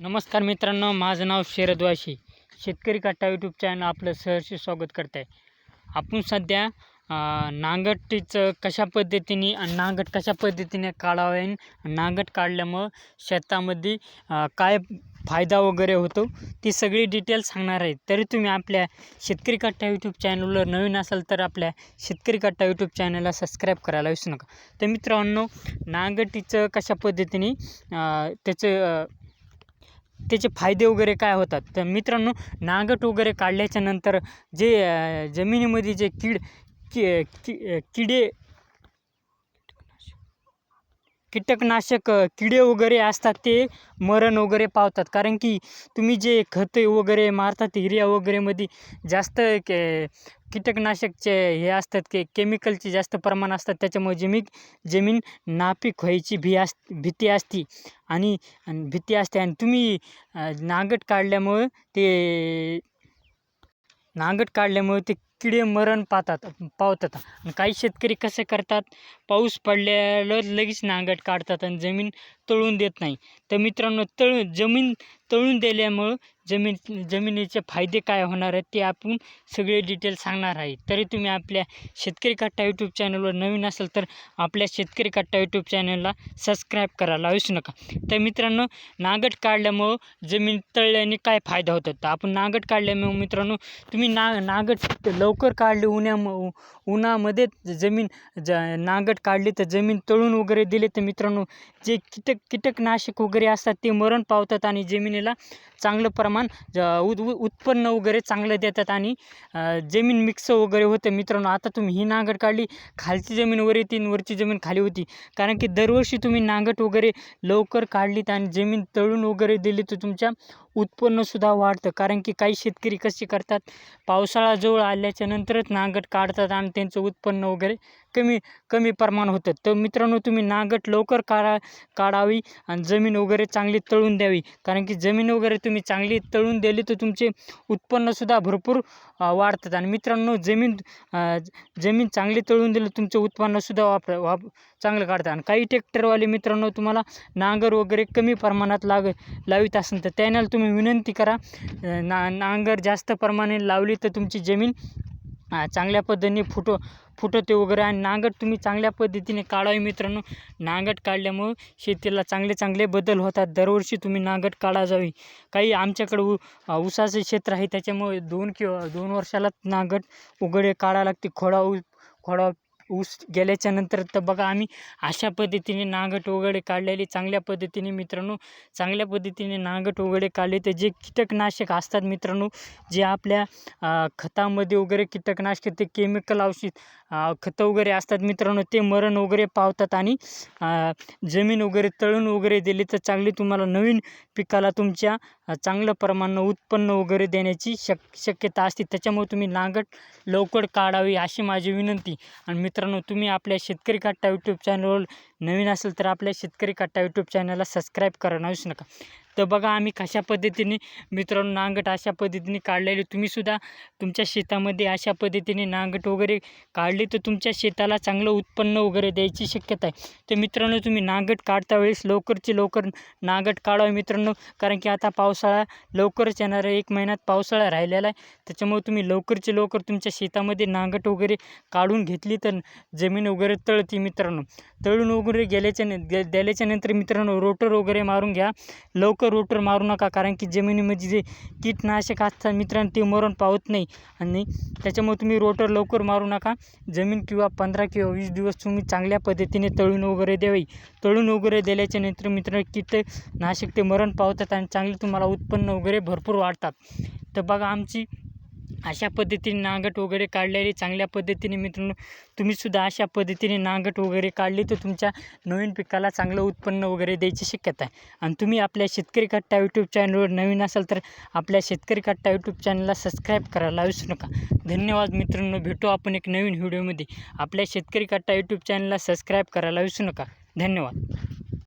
नमस्कार मित्रांनो माझं नाव शरद वाशी. शेतकरी कट्टा यूट्यूब चॅनल आपलं सहर्ष स्वागत करत आहे आपण सध्या नांगटीचं कशा पद्धतीने नांगट कशा पद्धतीने काढावे नांगट काढल्यामुळं शेतामध्ये काय फायदा वगैरे होतो ती सगळी डिटेल सांगणार आहे. तरी तुम्ही आपल्या शेतकरी कट्टा यूट्यूब चॅनलवर नवीन असाल तर आपल्या शेतकरी कट्टा यूट्यूब चॅनलला सबस्क्राईब करायला विसरू नका. तर मित्रांनो नांगटीचं कशा पद्धतीने त्याचं त्याचे फायदे वगैरे काय होतात? तर मित्रांनो नांगट वगैरे काढल्याच्यानंतर जे जमिनीमध्ये जे कीड कि कि किडे कीटकनाशक किडे वगैरे असतात ते मरण वगैरे पावतात. कारण की तुम्ही जे खते वगैरे मारतात युरिया वगैरेमध्ये जास्त के कीटकनाशकचे हे असतात के केमिकलचे जास्त प्रमाण असतात. त्याच्यामुळे जमीन जमीन नापीक व्हायची भी अस भीती असते. आणि भीती असते. आणि तुम्ही नांगट काढल्यामुळं ते नांगट काढल्यामुळे ते किडे मरण पाहतात पावतात. आणि काही शेतकरी कसे करतात पाऊस पडल्यावर लगेच नांगट काढतात आणि जमीन तळून देत नाही. तर मित्रांनो तळून जमीन तळून दिल्यामुळं जमीन जमिनीचे फायदे काय होणार आहेत ते आपण सगळे डिटेल सांगणार आहे. तरी तुम्ही आपल्या शेतकरी कट्टा यूट्यूब चॅनलवर नवीन असाल तर आपल्या शेतकरी कट्टा यूट्यूब चॅनलला सबस्क्राईब करायला विसरू नका. तर मित्रांनो नांगट काढल्यामुळं जमीन तळल्याने काय फायदा होतात तर आपण नांगट काढल्यामुळं मित्रांनो तुम्ही ना नांगट लवकर काढले उन्हाम उन्हामध्ये जमीन ज नांगट काढली तर जमीन तळून वगैरे दिले तर मित्रांनो जे कीटक कीटकनाशक वगैरे असतात ते मरण पावतात आणि जमिनीला चांगलं प्रमाण ज उद उ- उत्पन्न वगैरे चांगलं देतात आणि जमीन मिक्स वगैरे होतं. मित्रांनो आता तुम्ही ही नांगट काढली खालची जमीन वर येते वरची जमीन खाली होती. कारण की दरवर्षी तुम्ही नांगट वगैरे लवकर काढलीत आणि जमीन तळून वगैरे दिली तर तुमच्या उत्पन्नसुद्धा वाढतं. कारण की काही शेतकरी कसे करतात? पावसाळा जवळ आल्याच्या नंतरच नांगर काढतात आणि त्यांचं उत्पन्न वगैरे कमी कमी प्रमाण होतं. तर मित्रांनो तुम्ही नांगट लवकर काढा काढावी आणि जमीन वगैरे चांगली तळून द्यावी. कारण की जमीन वगैरे तुम्ही चांगली तळून दिली तर तुमचे उत्पन्नसुद्धा भरपूर वाढतात. आणि मित्रांनो जमीन जमीन चांगली तळून दिलं तुमचं उत्पन्नसुद्धा वापर वाप चांगलं काढतात. आणि काही ट्रॅक्टरवाले मित्रांनो तुम्हाला नांगर वगैरे कमी प्रमाणात लाग लावित असेल तर त्यांना तुम्ही विनंती करा ना नांगर जास्त प्रमाणे लावली तर तुमची जमीन चांगल्या पद्धतीने फुटो फुटते वगैरे. आणि नांगट तुम्ही चांगल्या पद्धतीने काढावी हो मित्रांनो. नांगट काढल्यामुळं शेतीला चांगले चांगले बदल होतात. दरवर्षी तुम्ही नांगट काढा जावी. काही आमच्याकडे उ अं, ऊसाचं क्षेत्र आहे त्याच्यामुळे दोन किंवा दोन वर्षाला नांगट उघडे काढावं लागते. खोडा ऊ खोडा ऊस गेल्याच्यानंतर तर बघा आम्ही अशा पद्धतीने नांगट वगैरे काढलेली चांगल्या पद्धतीने मित्रांनो चांगल्या पद्धतीने नांगट वगैरे काढले तर जे कीटकनाशक असतात मित्रांनो जे आपल्या खतामध्ये वगैरे कीटकनाशक ते केमिकल औषध खतं वगैरे असतात मित्रांनो ते मरण वगैरे पावतात आणि जमीन वगैरे तळून वगैरे दिली तर चांगली तुम्हाला नवीन पिकाला तुमच्या चांगलं प्रमाणात उत्पन्न वगैरे देण्याची शक शक्यता असते. त्याच्यामुळे तुम्ही नांगट लवकर काढावी अशी माझी विनंती. आणि मित्र मित्रांनो तुम्ही आपल्या शेतकरी कट्टा यूट्यूब चॅनलवर नवीन असेल तर आपल्या शेतकरी कट्टा यूट्यूब चॅनलला सबस्क्राईब करणं विसरू नका. तर बघा आम्ही कशा पद्धतीने मित्रांनो नांगट अशा पद्धतीने काढलेली. तुम्हीसुद्धा तुमच्या शेतामध्ये अशा पद्धतीने नांगट वगैरे काढली तर तुमच्या शेताला चांगलं उत्पन्न वगैरे द्यायची शक्यता आहे. तर मित्रांनो तुम्ही नांगट काढता वेळेस लवकरची लवकर नांगट काढावं मित्रांनो. कारण की आता पावसाळा लवकरच येणार आहे. एक महिन्यात पावसाळा राहिलेला आहे. त्याच्यामुळे तुम्ही लवकरची लवकर तुमच्या शेतामध्ये नांगट वगैरे काढून घेतली तर जमीन वगैरे तळती मित्रांनो. तळून वगैरे गेल्याच्या न गे मित्रांनो रोटर वगैरे मारून घ्या. लवकर रोटर मारू नका कारण की जमिनीमध्ये जे कीटनाशक असतात मित्रांनो ते मरण पावत नाही. आणि त्याच्यामुळे तुम्ही रोटर लवकर मारू नका. जमीन किंवा पंधरा किंवा वीस दिवस तुम्ही चांगल्या पद्धतीने तळून वगैरे द्यावी. तळून वगैरे दिल्याच्या नंतर मित्रांनो कीटकनाशक ते मरण पावतात आणि चांगले तुम्हाला उत्पन्न वगैरे भरपूर वाढतात. तर बघा आमची अशा पद्धतीने नांगट वगैरे काढलेली चांगल्या पद्धतीने मित्रांनो तुम्हीसुद्धा अशा पद्धतीने नांगट वगैरे काढली तर तुमच्या नवीन पिकाला चांगलं उत्पन्न वगैरे द्यायची शक्यता आहे. आणि तुम्ही आपल्या शेतकरी कट्टा यूट्यूब चॅनलवर नवीन असाल तर आपल्या शेतकरी कट्टा यूट्यूब चॅनलला सबस्क्राईब करायला विसरू नका. धन्यवाद मित्रांनो. भेटू आपण एक नवीन व्हिडिओमध्ये आपल्या शेतकरी कट्टा यूट्यूब चॅनलला सबस्क्राईब करायला विसरू नका. धन्यवाद.